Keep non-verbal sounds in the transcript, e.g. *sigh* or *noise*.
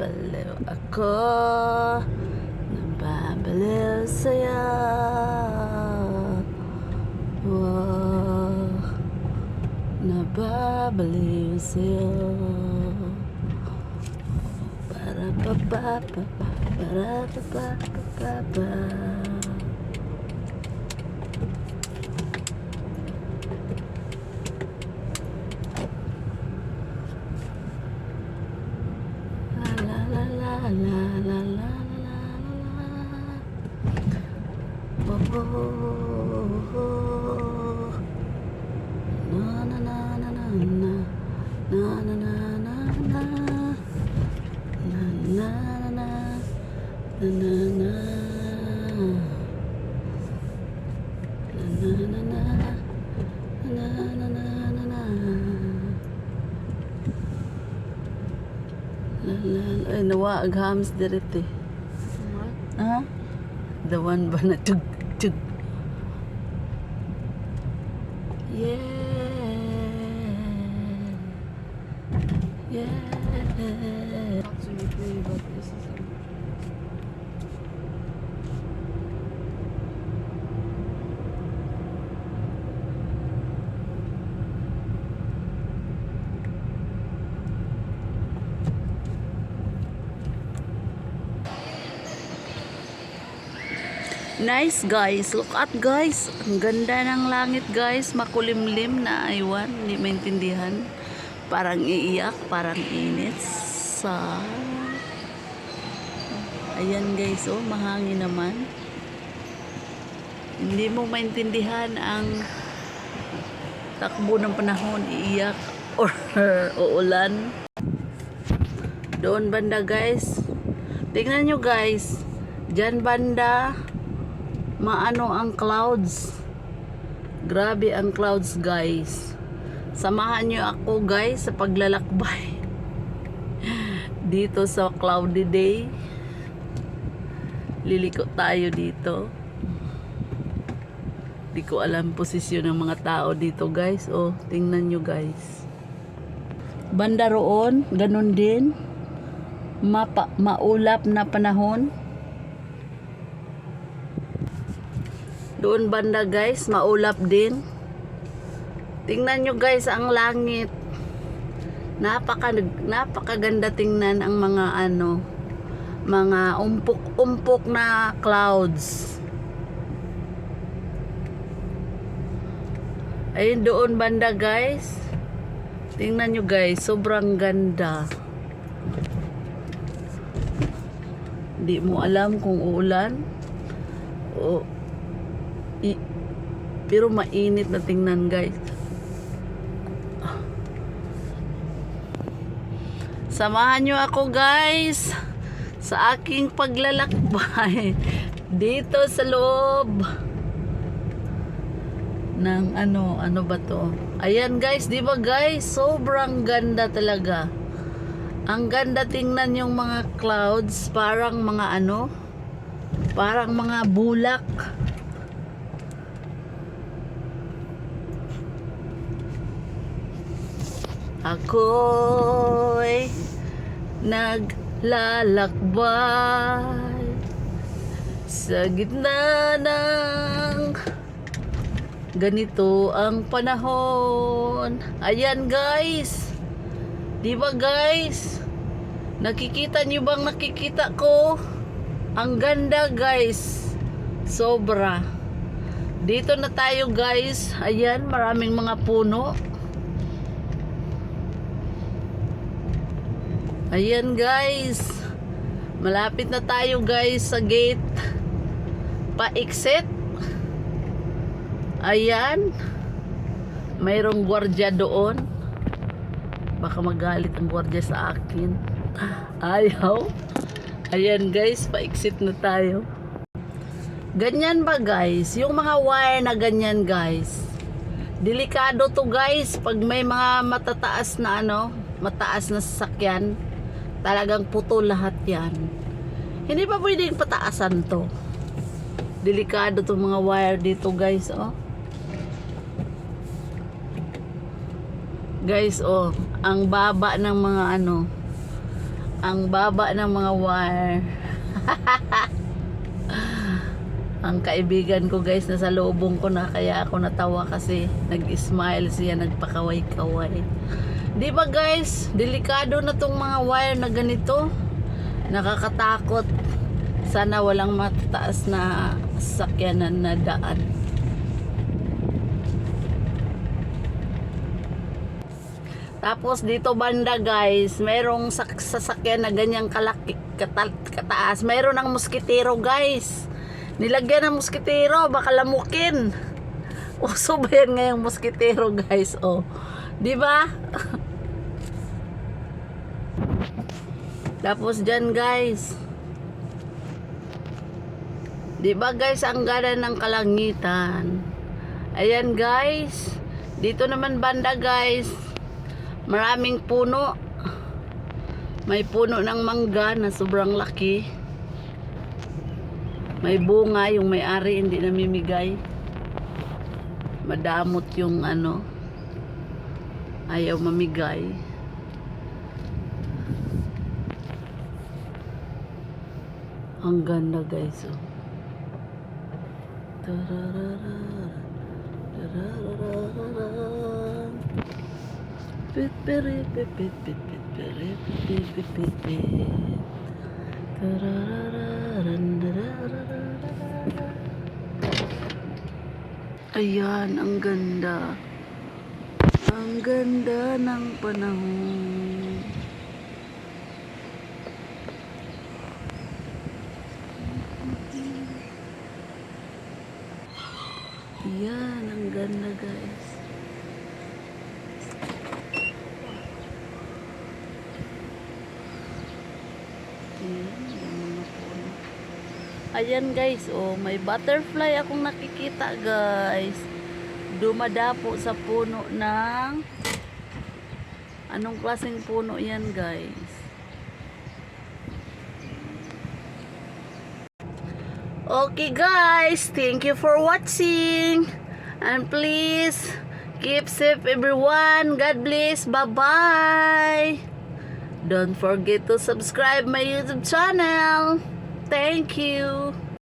Nababaliw ako. Nababaliw sa'yo. Wow Nababaliw sa'yo. Para pa pa pa Para pa pa pa pa pa La ay nawa aghams direte eh. ha the one ba na tug tug? Yeah. Yeah Nice guys. Look at guys. Ang ganda ng langit guys. Makulimlim na aywan. Hindi maintindihan. Parang iiyak. Parang init. Sa... Ayan guys. Oh, mahangin naman. Hindi mo maintindihan ang takbo ng panahon. Iiyak *laughs* or uulan. Doon banda guys. Tingnan nyo guys. Diyan banda maano ang clouds. Grabe ang clouds, guys. Samahan niyo ako, guys, sa paglalakbay. *laughs* Dito sa cloudy day. Liliko tayo dito. Di ko alam posisyon ng mga tao dito, guys. Oh, tingnan nyo, guys. Banda roon, ganun din. Mapa, maulap na panahon. Doon banda guys, maulap din. Tingnan nyo guys ang langit. Napaka napakaganda tingnan ang mga ano, mga umpok-umpok na clouds. Ayun doon banda guys. Tingnan nyo guys, sobrang ganda. Hindi mo alam kung uulan. O I, pero mainit na tingnan guys. Samahan nyo ako guys sa aking paglalakbay *laughs* dito sa loob ng ano, ano ba to? Ayan guys, di ba guys? Sobrang ganda talaga. Ang ganda tingnan yung mga clouds, parang mga ano, parang mga bulak. Ako'y naglalakbay sa gitna ng ganito ang panahon. Ayan guys. Di ba guys? Nakikita niyo bang nakikita ko? Ang ganda guys. Sobra. Dito na tayo guys. Ayan, maraming mga puno. Ayan guys. Malapit na tayo guys sa gate. Pa-exit. Ayan. Mayroong gwardiya doon. Baka magalit ang gwardiya sa akin. Ayaw. Ayan guys, pa-exit na tayo. Ganyan ba guys? Yung mga wire na ganyan guys. Delikado to guys pag may mga matataas na ano, mataas na sasakyan. Talagang puto lahat yan. Hindi pa pwedeng pataasan to. Delikado to mga wire dito guys, oh. Guys, oh, ang baba ng mga ano, Ang baba ng mga wire. *laughs* Ang kaibigan ko guys nasa lubong ko na kaya ako natawa kasi nag-smile siya, nagpakaway-kaway. Di ba guys, delikado na tong mga wire na ganito. Nakakatakot. Sana walang mataas na sakyanan na daan. Tapos dito banda guys, merong sak- sasakyan na ganyang kalaki, katal, kataas. Meron ng muskitero guys. Nilagyan ng muskitero, baka lamukin. *laughs* Uso ba yan ngayong muskitero guys? Oh. Di ba? Tapos dyan guys. Di ba guys, ang ganda ng kalangitan. Ayan guys. Dito naman banda guys. Maraming puno. May puno ng mangga na sobrang laki. May bunga, yung may-ari hindi namimigay. Madamot yung ano. Ayaw mamigay. Ang ganda guys. Oh. Pit pit pit pit pit pit pit pit pit. Tarararara. Ayan, ang ganda. Ang ganda ng panahon. Ayan, ang ganda guys. Puno. Ayan guys, oh, may butterfly akong nakikita guys. Dumadapo sa puno ng Anong klaseng puno yan guys? Okay guys, thank you for watching. And please keep safe everyone. God bless. Bye-bye. Don't forget to subscribe my YouTube channel. Thank you.